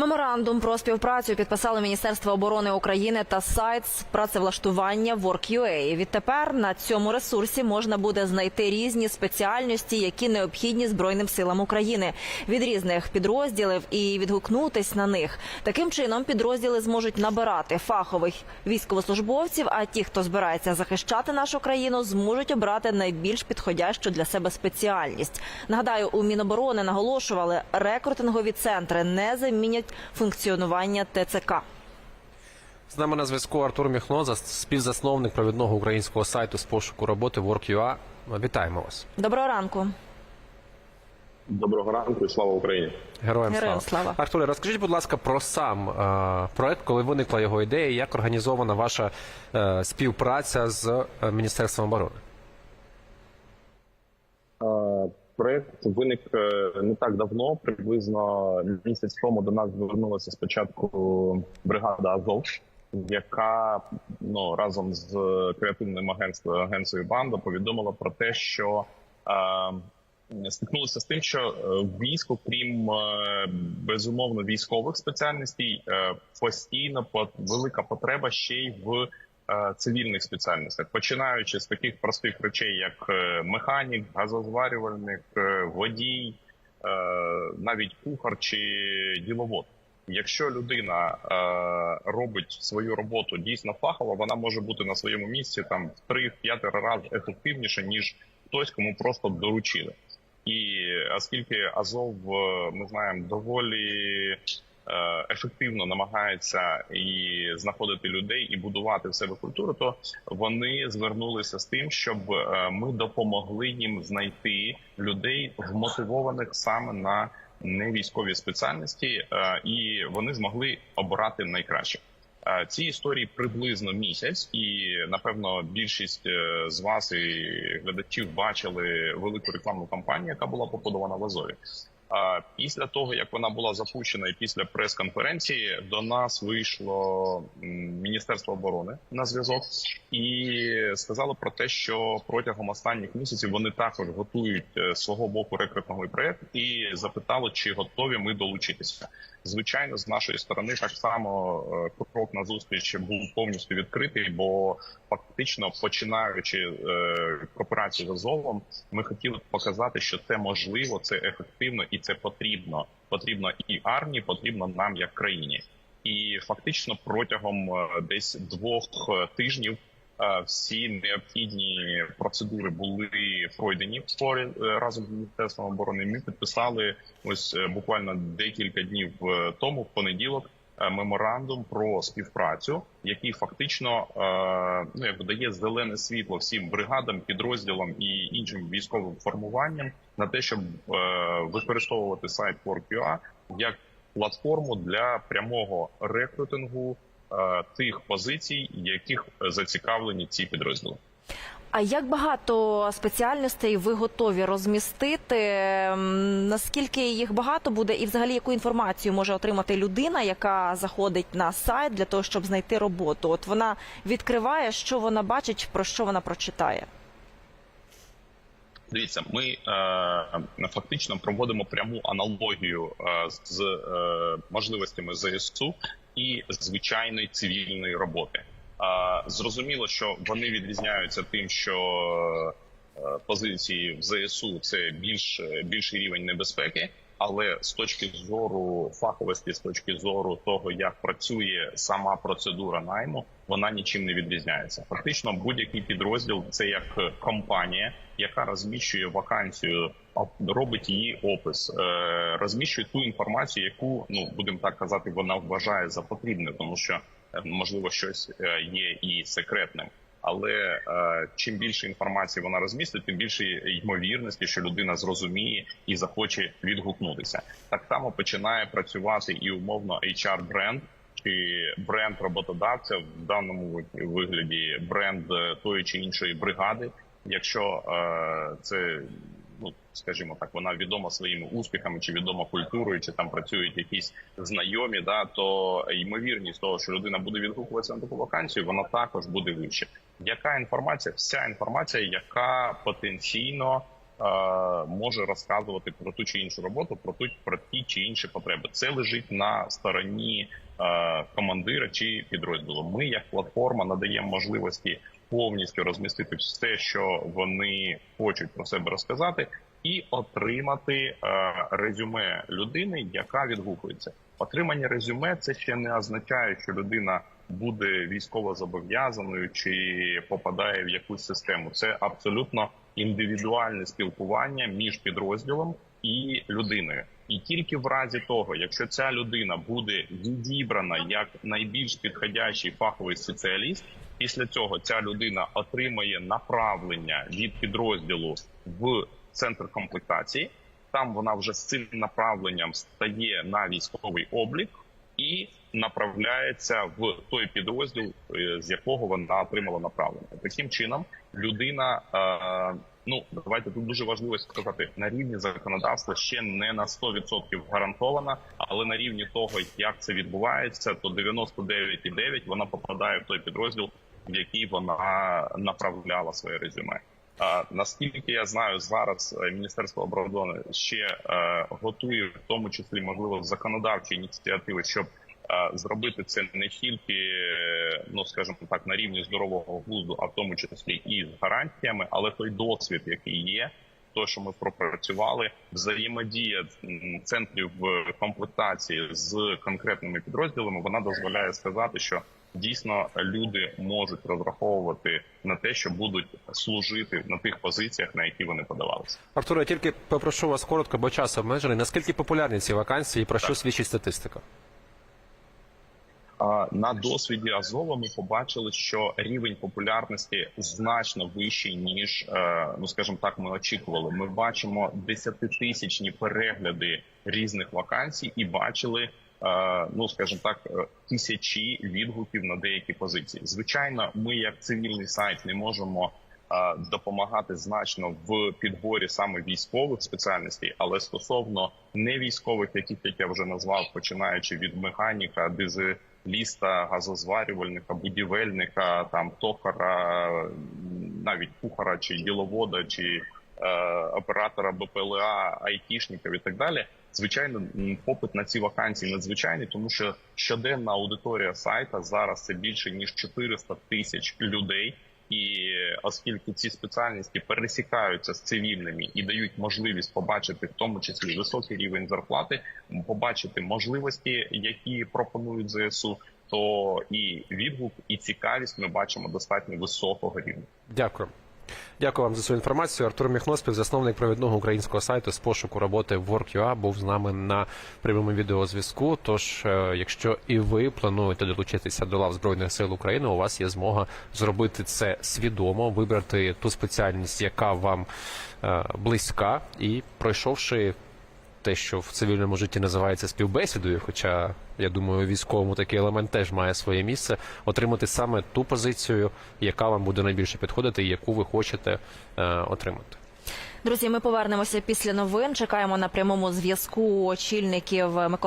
Меморандум про співпрацю підписали Міністерство оборони України та сайт з працевлаштування Work.ua. Відтепер на цьому ресурсі можна буде знайти різні спеціальності, які необхідні Збройним силам України від різних підрозділів і відгукнутись на них. Таким чином підрозділи зможуть набирати фахових військовослужбовців. А ті, хто збирається захищати нашу країну, зможуть обрати найбільш підходящу для себе спеціальність. Нагадаю, у Міноборони наголошували, рекрутингові центри не замінять функціонування ТЦК. З нами на зв'язку Артур Міхно, співзасновник провідного українського сайту з пошуку роботи Work.ua. Вітаємо вас. Доброго ранку. Доброго ранку і слава Україні. Героям, Героям слава. слава. Артуре, розкажіть, будь ласка, про сам е, проект, коли виникла його ідея, як організована ваша е, співпраця з е, Міністерством оборони. Е, Проект виник е, не так давно, приблизно місяць тому до нас звернулася спочатку бригада Азов, яка ну разом з креативним агентством агенцією банда повідомила про те, що е, стикнулися з тим, що е, в війську, крім е, безумовно військових спеціальностей, е, постійно по- велика потреба ще й в е, цивільних спеціальностях, починаючи з таких простих речей, як е, механік, газозварювальник, е, водій, е, навіть кухар чи діловод. Якщо людина е, робить свою роботу дійсно фахово, вона може бути на своєму місці там в 3-5 разів ефективніше, ніж хтось, кому просто доручили. І оскільки Азов, е, ми знаємо, доволі е, ефективно намагається і знаходити людей і будувати в себе культуру, то вони звернулися з тим, щоб е, ми допомогли їм знайти людей вмотивованих саме на невійськові спеціальності, е, і вони змогли обирати найкраще. Е, Ці історії приблизно місяць, і напевно більшість е, з вас і глядачів бачили велику рекламну кампанію, яка була побудована в Азові. Після того як вона була запущена, і після прес-конференції до нас вийшло Міністерство оборони на зв'язок і сказало про те, що протягом останніх місяців вони також готують е, свого боку рекрутинговий проект і запитали, чи готові ми долучитися. Звичайно, з нашої сторони так само е, крок на зустріч був повністю відкритий, бо фактично починаючи е, кооперацію з Азовом, ми хотіли показати, що це можливо, це ефективно і це потрібно. Потрібно і армії, потрібно нам як країні. І фактично протягом е, десь двох е, тижнів е, всі необхідні процедури були пройдені разом з міністерством оборони. Ми підписали ось буквально декілька днів тому, в понеділок, меморандум про співпрацю, який фактично е, ну якби дає зелене світло всім бригадам, підрозділам і іншим військовим формуванням на те, щоб е, використовувати сайт Work.ua як платформу для прямого рекрутингу е, тих позицій, яких зацікавлені ці підрозділи. А як багато спеціальностей ви готові розмістити? Наскільки їх багато буде, і взагалі яку інформацію може отримати людина, яка заходить на сайт для того, щоб знайти роботу? От вона відкриває, що вона бачить, про що вона прочитає. Дивіться, ми е, фактично проводимо пряму аналогію е, з е, можливостями ЗСУ і звичайної цивільної роботи. Зрозуміло, що вони відрізняються тим, що е, позиції в ЗСУ це більш більший рівень небезпеки. Але з точки зору фаховості, з точки зору того, як працює сама процедура найму, вона нічим не відрізняється. Фактично, будь-який підрозділ це як компанія, яка розміщує вакансію, робить її опис, е, розміщує ту інформацію, яку ну будемо так казати, вона вважає за потрібне, тому що е, можливо щось е, є і секретним. Але е, чим більше інформації вона розмістить, тим більше ймовірності, що людина зрозуміє і захоче відгукнутися. Так само починає працювати і умовно HR бренд чи бренд роботодавця в даному вигляді бренд е, тої чи іншої бригади. Якщо е, це ну скажімо так, вона відома своїми успіхами, чи відома культурою, чи там працюють якісь знайомі, да то ймовірність того, що людина буде відгукуватися на таку вакансію, вона також буде вище. Яка інформація? Вся інформація, яка потенційно може розказувати про ту чи іншу роботу, про ту про ті чи інші потреби. Це лежить на стороні е, командира чи підрозділу. Ми, як платформа, надаємо можливості повністю розмістити все, що вони хочуть про себе розказати, і отримати е, резюме людини, яка відгукується. Отримання резюме це ще не означає, що людина буде військово зобов'язаною чи попадає в якусь систему. Це абсолютно індивідуальне спілкування між підрозділом і людиною. І тільки в разі того, якщо ця людина буде відібрана як найбільш підходящий фаховий спеціаліст, після цього ця людина отримає направлення від підрозділу в центр комплектації. Там вона вже з цим направленням стає на військовий облік і направляється в той підрозділ, е, з якого вона отримала направлення. Таким чином, людина. Е, Ну, давайте тут дуже важливо сказати на рівні законодавства ще не на 100% гарантована, але на рівні того, як це відбувається, то 99,9 вона попадає в той підрозділ, в який вона направляла своє резюме. А, наскільки я знаю, зараз е, Міністерство оборони ще е, готує в тому числі можливо законодавчі ініціативи, щоб е, зробити це не тільки, ну скажімо так, на рівні здорового глузду, а в тому числі і з гарантіями, але той досвід, який є. То, що ми пропрацювали, взаємодія центрів комплектації з конкретними підрозділами, вона дозволяє сказати, що дійсно люди можуть розраховувати на те, що будуть служити на тих позиціях, на які вони подавалися. Артуре, я тільки попрошу вас коротко, бо час обмежений. Наскільки популярні ці вакансії і про що свідчить статистика? На досвіді Азова ми побачили, що рівень популярності значно вищий ніж е, ну скажімо так, ми очікували. Ми бачимо десятитисячні перегляди різних вакансій і бачили. Е, Ну, скажімо так, е, тисячі відгуків на деякі позиції. Звичайно, ми, як цивільний сайт, не можемо е, допомагати значно в підборі саме військових спеціальностей, але стосовно невійськових, яких як я вже назвав, починаючи від механіка, дизеліста, газозварювальника, будівельника, там токара, навіть кухара чи діловода, чи оператора БПЛА, айтішників і так далі. Звичайно, попит на ці вакансії надзвичайний, тому що щоденна аудиторія сайта зараз це більше ніж 400 тисяч людей. І оскільки ці спеціальності пересікаються з цивільними і дають можливість побачити в тому числі високий рівень зарплати, побачити можливості, які пропонують ЗСУ, то і відгук, і цікавість ми бачимо достатньо високого рівня. Дякую. Дякую вам за цю інформацію. Артур Міхно, співзасновник провідного українського сайту з пошуку роботи Work.ua, був з нами на прямому відеозв'язку. Тож, е, якщо і ви плануєте долучитися до лав Збройних сил України, у вас є змога зробити це свідомо, вибрати ту спеціальність, яка вам е, близька, і пройшовши те, що в цивільному житті називається співбесідою, хоча я думаю, військовому такий елемент теж має своє місце, отримати саме ту позицію, яка вам буде найбільше підходити, і яку ви хочете е, отримати. Друзі, ми повернемося після новин. Чекаємо на прямому зв'язку очільників Микола.